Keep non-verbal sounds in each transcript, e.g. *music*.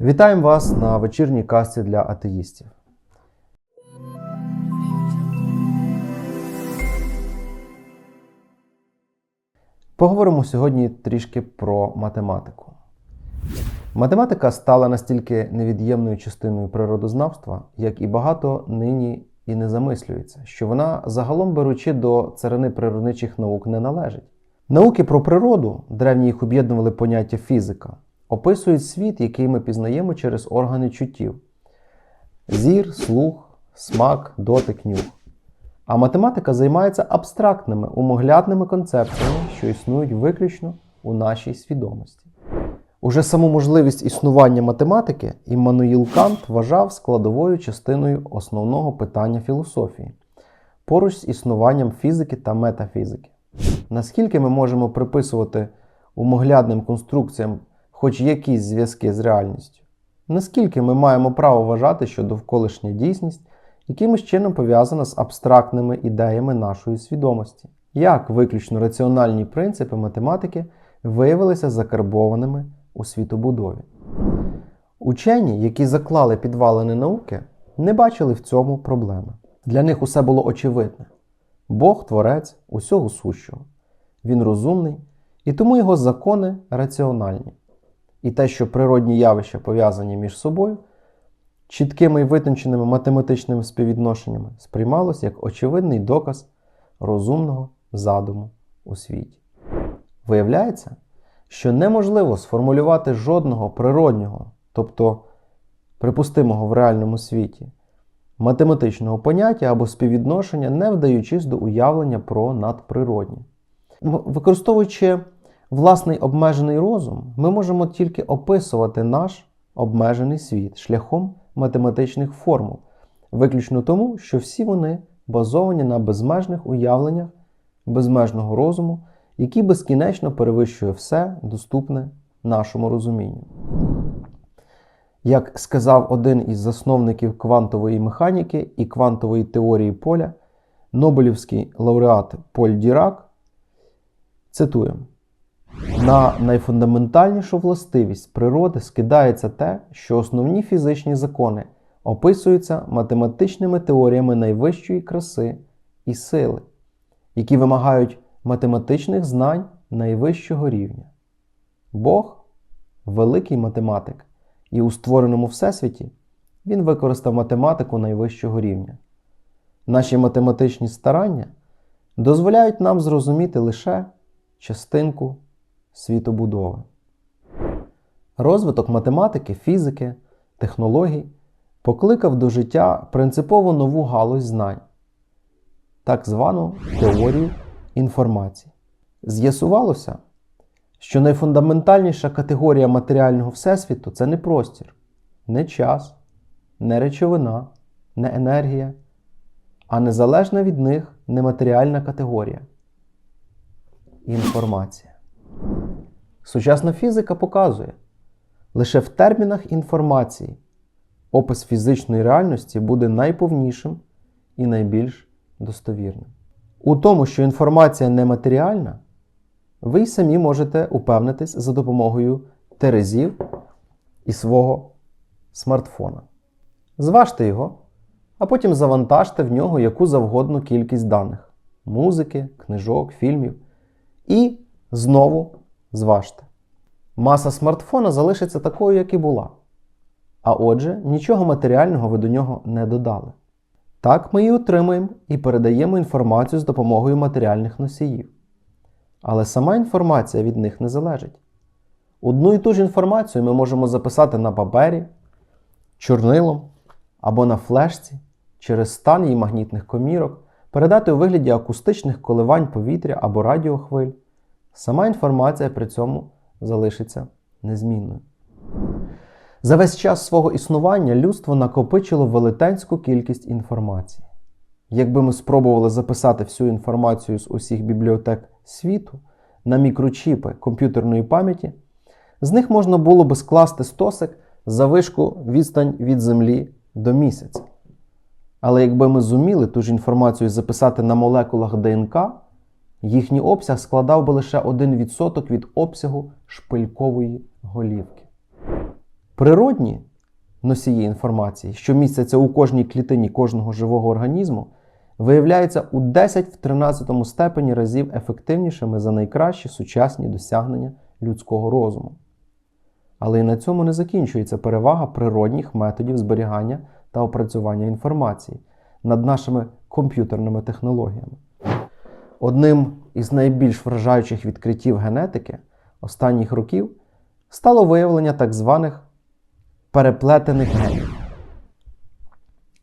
Вітаємо вас на вечірній касті для атеїстів. Поговоримо сьогодні трішки про математику. Математика стала настільки невід'ємною частиною природознавства, як і багато нині і не замислюється, що вона, загалом беручи до царини природничих наук, не належить. Науки про природу, древні їх об'єднували поняття фізика, описують світ, який ми пізнаємо через органи чуттів: зір, слух, смак, дотик, нюх. А математика займається абстрактними, умоглядними концепціями, що існують виключно у нашій свідомості. Уже саму можливість існування математики Іммануїл Кант вважав складовою частиною основного питання філософії, поруч з існуванням фізики та метафізики. Наскільки ми можемо приписувати умоглядним конструкціям хоч якісь зв'язки з реальністю? Наскільки ми маємо право вважати, що довколишня дійсність якимось чином пов'язана з абстрактними ідеями нашої свідомості? Як виключно раціональні принципи математики виявилися закарбованими у світобудові? Учені, які заклали підвалини науки, не бачили в цьому проблеми. Для них усе було очевидне. Бог творець усього сущого. Він розумний, і тому його закони раціональні. І те, що природні явища пов'язані між собою, чіткими і витонченими математичними співвідношеннями сприймалось як очевидний доказ розумного задуму у світі. Виявляється, що неможливо сформулювати жодного природнього, тобто припустимого в реальному світі, математичного поняття або співвідношення, не вдаючись до уявлення про надприроднє. Використовуючи власний обмежений розум, ми можемо тільки описувати наш обмежений світ шляхом математичних формул, виключно тому, що всі вони базовані на безмежних уявленнях безмежного розуму, який безкінечно перевищує все доступне нашому розумінню. Як сказав один із засновників квантової механіки і квантової теорії поля, Нобелівський лауреат Поль Дірак, цитуємо: на найфундаментальнішу властивість природи скидається те, що основні фізичні закони описуються математичними теоріями найвищої краси і сили, які вимагають математичних знань найвищого рівня. Бог великий математик, і у створеному всесвіті він використав математику найвищого рівня. Наші математичні старання дозволяють нам зрозуміти лише частинку світобудови. Розвиток математики, фізики, технологій покликав до життя принципово нову галузь знань, так звану теорію інформації. З'ясувалося, що найфундаментальніша категорія матеріального всесвіту це не простір, не час, не речовина, не енергія, а незалежна від них нематеріальна категорія інформація. Сучасна фізика показує, лише в термінах інформації опис фізичної реальності буде найповнішим і найбільш достовірним. У тому, що інформація нематеріальна, ви й самі можете упевнитись за допомогою терезів і свого смартфона. Зважте його, а потім завантажте в нього яку завгодно кількість даних музики, книжок, фільмів. І знову зважте. Маса смартфона залишиться такою, як і була. А отже, нічого матеріального ви до нього не додали. Так ми і отримуємо і передаємо інформацію з допомогою матеріальних носіїв. Але сама інформація від них не залежить. Одну і ту ж інформацію ми можемо записати на папері, чорнилом або на флешці через стан її магнітних комірок, передати у вигляді акустичних коливань повітря або радіохвиль. Сама інформація при цьому залишиться незмінною. За весь час свого існування людство накопичило велетенську кількість інформації. Якби ми спробували записати всю інформацію з усіх бібліотек світу на мікрочіпи комп'ютерної пам'яті, з них можна було би скласти стосик за вишку відстань від Землі до місяця. Але якби ми зуміли ту ж інформацію записати на молекулах ДНК, їхній обсяг складав би лише 1% від обсягу шпилькової голівки. Природні носії інформації, що містяться у кожній клітині кожного живого організму, виявляються у 10 в 13 степені разів ефективнішими за найкращі сучасні досягнення людського розуму. Але і на цьому не закінчується перевага природних методів зберігання та опрацювання інформації над нашими комп'ютерними технологіями. Одним із найбільш вражаючих відкриттів генетики останніх років стало виявлення так званих переплетених генів.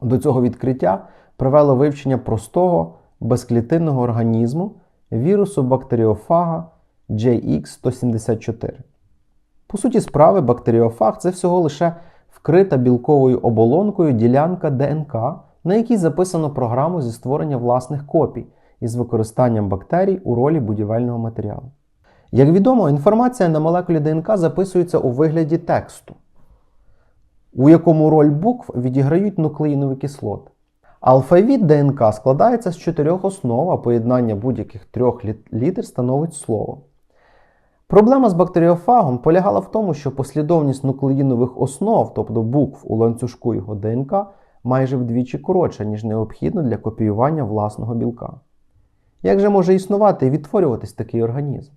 До цього відкриття привело вивчення простого безклітинного організму вірусу бактеріофага JX174. По суті справи, бактеріофаг це всього лише вкрита білковою оболонкою ділянка ДНК, на якій записано програму зі створення власних копій із використанням бактерій у ролі будівельного матеріалу. Як відомо, інформація на молекулі ДНК записується у вигляді тексту, у якому роль букв відіграють нуклеїнові кислоти. Алфавіт ДНК складається з чотирьох основ, а поєднання будь-яких трьох літ- літер становить слово. Проблема з бактеріофагом полягала в тому, що послідовність нуклеїнових основ, тобто букв у ланцюжку його ДНК, майже вдвічі коротша, ніж необхідно для копіювання власного білка. Як же може існувати і відтворюватись такий організм?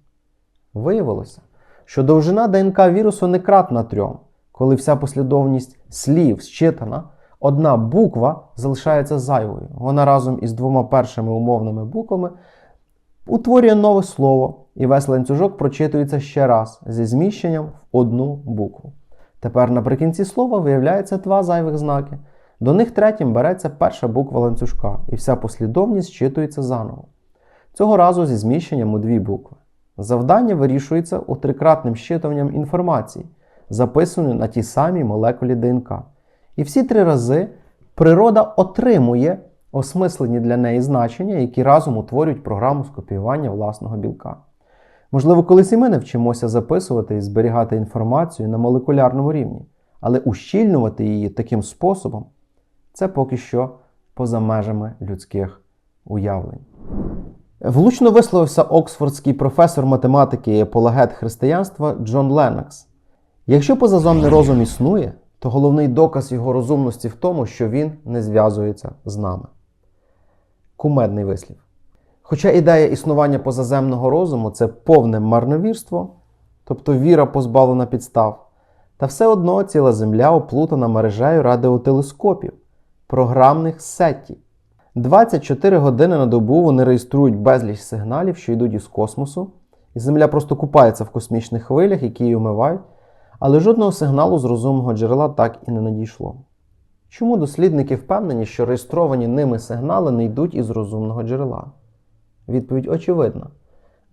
Виявилося, що довжина ДНК вірусу не кратна трьом, коли вся послідовність слів зчитана, одна буква залишається зайвою. Вона разом із двома першими умовними буквами утворює нове слово, і весь ланцюжок прочитується ще раз зі зміщенням в одну букву. Тепер наприкінці слова виявляється два зайвих знаки. До них третім береться перша буква ланцюжка, і вся послідовність зчитується заново. Цього разу зі зміщенням у дві букви. Завдання вирішується трикратним щитуванням інформації, записаної на тій самій молекулі ДНК. І всі три рази природа отримує осмислені для неї значення, які разом утворюють програму з копіювання власного білка. Можливо, колись і ми навчимося записувати і зберігати інформацію на молекулярному рівні, але ущільнювати її таким способом це поки що поза межами людських уявлень. Влучно висловився оксфордський професор математики і апологет християнства Джон Леннокс. Якщо позаземний розум існує, то головний доказ його розумності в тому, що він не зв'язується з нами. Кумедний вислів. Хоча ідея існування позаземного розуму це повне марновірство, тобто віра позбавлена підстав, та все одно ціла Земля оплутана мережею радіотелескопів, програмних сетів. 24 години на добу вони реєструють безліч сигналів, що йдуть із космосу, і Земля просто купається в космічних хвилях, які її омивають, але жодного сигналу з розумного джерела так і не надійшло. Чому дослідники впевнені, що реєстровані ними сигнали не йдуть із розумного джерела? Відповідь очевидна.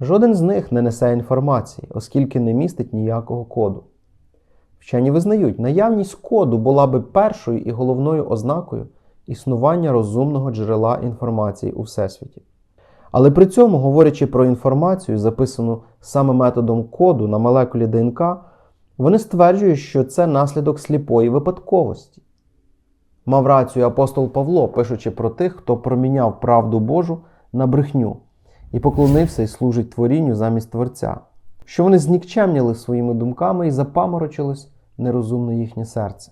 Жоден з них не несе інформації, оскільки не містить ніякого коду. Вчені визнають, наявність коду була би першою і головною ознакою існування розумного джерела інформації у Всесвіті. Але при цьому, говорячи про інформацію, записану саме методом коду на молекулі ДНК, вони стверджують, що це наслідок сліпої випадковості. Мав рацію апостол Павло, пишучи про тих, хто проміняв правду Божу на брехню і поклонився і служить творінню замість Творця, що вони знікчемніли своїми думками і запаморочилось нерозумне їхнє серце.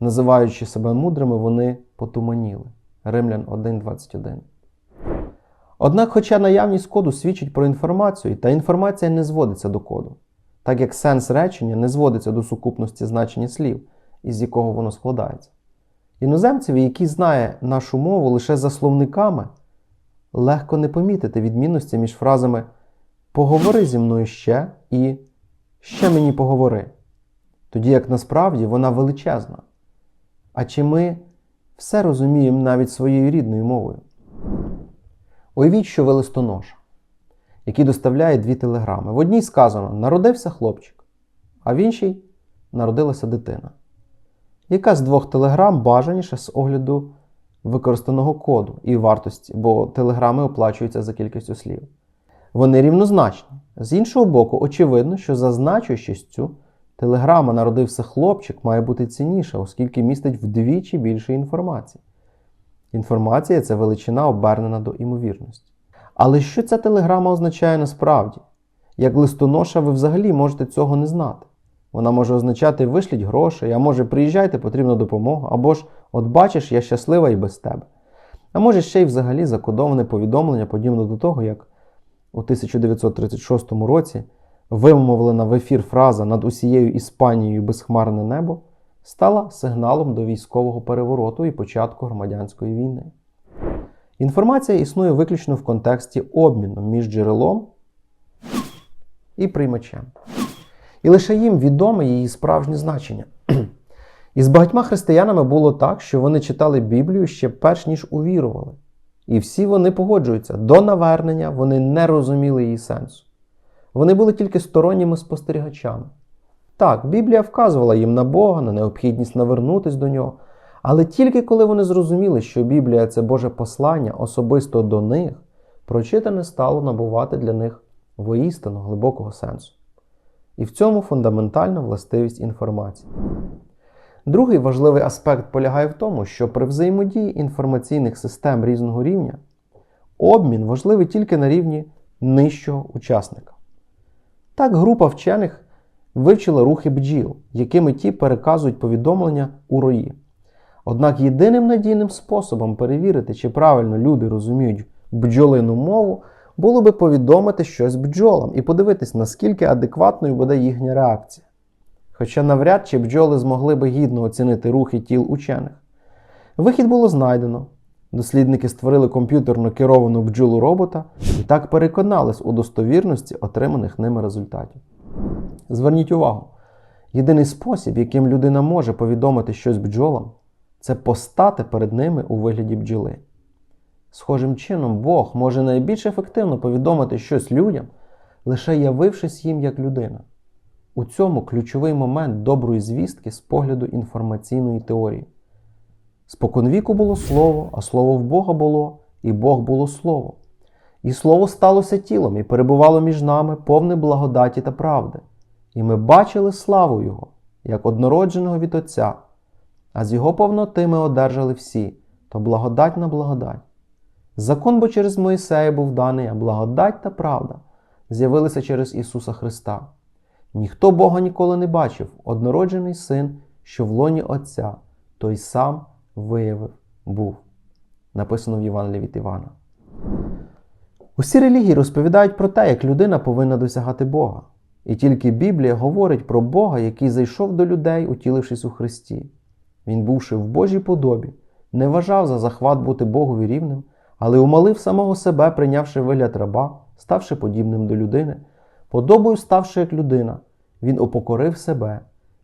Називаючи себе мудрими, вони потуманіли. Римлян 1.21. Однак, хоча наявність коду свідчить про інформацію, та інформація не зводиться до коду, так як сенс речення не зводиться до сукупності значення слів, із якого воно складається. Іноземцеві, які знає нашу мову лише за словниками, легко не помітити відмінності між фразами Поговори зі мною ще і Ще мені поговори. Тоді як насправді вона величезна. А чи ми все розуміємо навіть своєю рідною мовою? Уявіть, що ви листоноша, який доставляє дві телеграми. В одній сказано Народився хлопчик, а в іншій народилася дитина. Яка з двох телеграм бажаніша з огляду використаного коду і вартості, бо телеграми оплачуються за кількістю слів? Вони рівнозначні. З іншого боку, очевидно, що за значущістю телеграма народився хлопчик має бути цінніша, оскільки містить вдвічі більше інформації. Інформація це величина обернена до імовірності. Але що ця телеграма означає насправді? Як листоноша, ви взагалі можете цього не знати. Вона може означати вишліть грошей, а може приїжджайте, потрібна допомога, або ж от бачиш, я щаслива і без тебе. А може ще й взагалі закодоване повідомлення, подібно до того, як у 1936 році вимовлена в ефір фраза над усією Іспанією безхмарне небо стала сигналом до військового перевороту і початку громадянської війни. Інформація існує виключно в контексті обміну між джерелом і приймачем. І лише їм відоме її справжнє значення. *clears throat* І з багатьма християнами було так, що вони читали Біблію ще перш ніж увірували. І всі вони погоджуються, до навернення вони не розуміли її сенсу. Вони були тільки сторонніми спостерігачами. Так, Біблія вказувала їм на Бога, на необхідність навернутися до нього, але тільки коли вони зрозуміли, що Біблія це Боже послання особисто до них, прочитане стало набувати для них воістину глибокого сенсу. І в цьому фундаментальна властивість інформації. Другий важливий аспект полягає в тому, що при взаємодії інформаційних систем різного рівня обмін важливий тільки на рівні нижчого учасника. Так, група вчених вивчила рухи бджіл, якими ті переказують повідомлення у рої. Однак єдиним надійним способом перевірити, чи правильно люди розуміють бджолину мову, було би повідомити щось бджолам і подивитись, наскільки адекватною буде їхня реакція. Хоча навряд чи бджоли змогли би гідно оцінити рухи тіл учених. Вихід було знайдено. Дослідники створили комп'ютерно керовану бджолу робота і так переконались у достовірності отриманих ними результатів. Зверніть увагу, єдиний спосіб, яким людина може повідомити щось бджолам, це постати перед ними у вигляді бджоли. Схожим чином, Бог може найбільш ефективно повідомити щось людям, лише явившись їм як людина. У цьому ключовий момент доброї звістки з погляду інформаційної теорії. Споконвіку було слово, а слово в Бога було, і Бог було слово. І слово сталося тілом і перебувало між нами повне благодаті та правди. І ми бачили славу Його, як однородженого від Отця, а з Його повноти ми одержали всі, то благодать на благодать. Закон бо через Моїсея був даний, а благодать та правда з'явилися через Ісуса Христа. Ніхто Бога ніколи не бачив, однороджений син, що в лоні Отця, той сам виявив був. Написано в Євангелії від Івана. Усі релігії розповідають про те, як людина повинна досягати Бога. І тільки Біблія говорить про Бога, який зайшов до людей, утілившись у Христі. Він, бувши в Божій подобі, не вважав за захват бути Богові рівним, але умалив самого себе, прийнявши вигляд раба, ставши подібним до людини, подобою ставши як людина, він упокорив себе,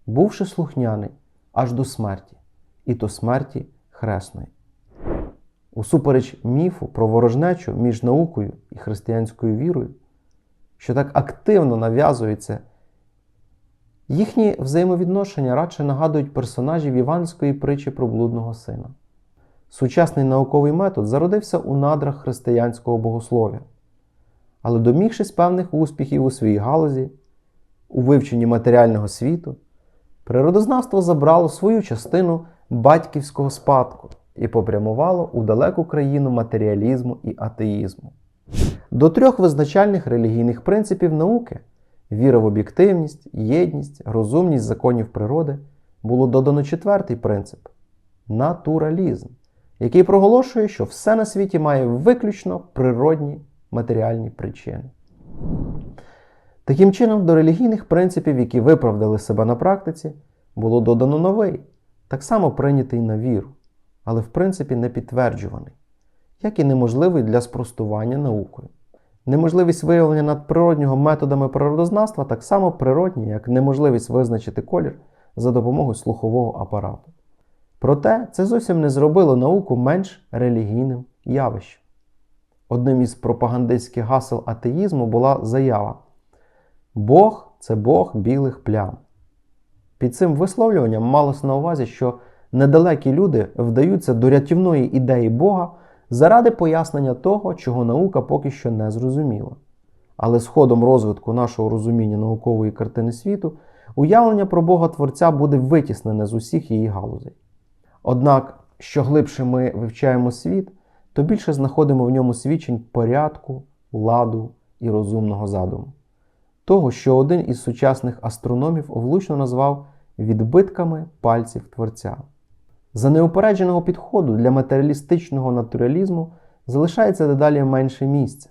бувши слухняний аж до смерті, і то смерті хресної. Усупереч міфу про ворожнечу між наукою і християнською вірою, що так активно нав'язується, їхні взаємовідношення радше нагадують персонажів іванської притчі про блудного сина. Сучасний науковий метод зародився у надрах християнського богослов'я, але домігшись певних успіхів у своїй галузі, у вивченні матеріального світу, природознавство забрало свою частину батьківського спадку і попрямувало у далеку країну матеріалізму і атеїзму. До трьох визначальних релігійних принципів науки віра в об'єктивність, єдність, розумність законів природи було додано четвертий принцип натуралізм, який проголошує, що все на світі має виключно природні матеріальні причини. Таким чином, до релігійних принципів, які виправдали себе на практиці, було додано новий, так само прийнятий на віру, але в принципі не підтверджуваний, як і неможливий для спростування наукою. Неможливість виявлення надприроднього методами природознавства так само природні, як неможливість визначити колір за допомогою слухового апарату. Проте це зовсім не зробило науку менш релігійним явищем. Одним із пропагандистських гасел атеїзму була заява: Бог це Бог білих плям. Під цим висловлюванням малося на увазі, що недалекі люди вдаються до рятівної ідеї Бога заради пояснення того, чого наука поки що не зрозуміла. Але з ходом розвитку нашого розуміння наукової картини світу, уявлення про Бога Творця буде витіснене з усіх її галузей. Однак, що глибше ми вивчаємо світ, то більше знаходимо в ньому свідчень порядку, ладу і розумного задуму. Того, що один із сучасних астрономів влучно назвав відбитками пальців Творця. За неупередженого підходу для матеріалістичного натуралізму залишається дедалі менше місця,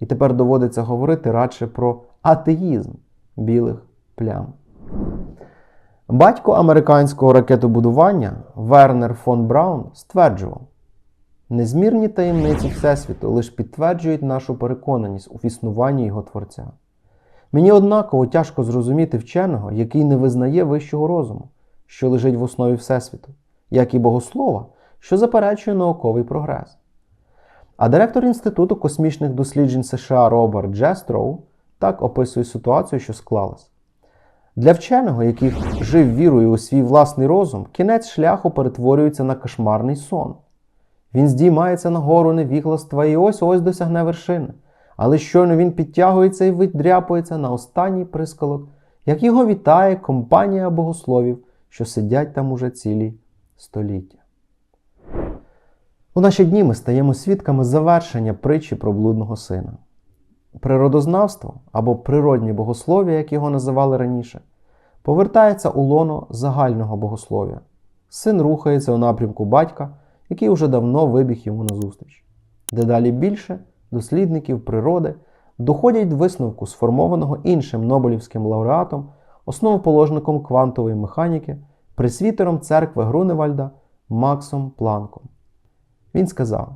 і тепер доводиться говорити радше про атеїзм білих плям. Батько американського ракетобудування Вернер фон Браун стверджував: незмірні таємниці Всесвіту лише підтверджують нашу переконаність у існуванні його творця. Мені однаково тяжко зрозуміти вченого, який не визнає вищого розуму, що лежить в основі Всесвіту, як і богослова, що заперечує науковий прогрес. А директор Інституту космічних досліджень США Роберт Джестроу так описує ситуацію, що склалась. Для вченого, який жив вірою у свій власний розум, кінець шляху перетворюється на кошмарний сон. Він здіймається на гору невігластва і ось ось досягне вершини. Але щойно він підтягується і видряпується на останній прискалок, як його вітає компанія богословів, що сидять там уже цілі століття. У наші дні ми стаємо свідками завершення притчі про блудного сина. Природознавство або природнє богослов'я, як його називали раніше, повертається у лоно загального богослов'я. Син рухається у напрямку батька, який уже давно вибіг йому назустріч. Дедалі більше дослідників природи доходять до висновку, сформованого іншим Нобелівським лауреатом, основоположником квантової механіки, пресвітером церкви Груневальда Максом Планком. Він сказав: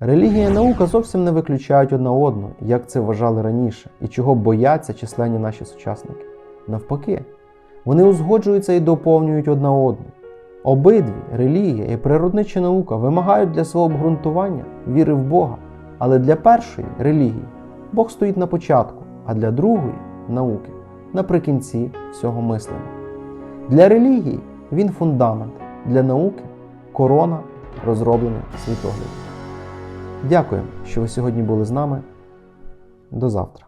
релігія і наука зовсім не виключають одна одну, як це вважали раніше, і чого бояться численні наші сучасники. Навпаки, вони узгоджуються і доповнюють одна одну. Обидві релігія і природнича наука вимагають для свого обґрунтування віри в Бога, але для першої релігії Бог стоїть на початку, а для другої науки наприкінці всього мислення. Для релігії він фундамент, для науки корона розроблення світогляду. Дякую, що ви сьогодні були з нами. До завтра.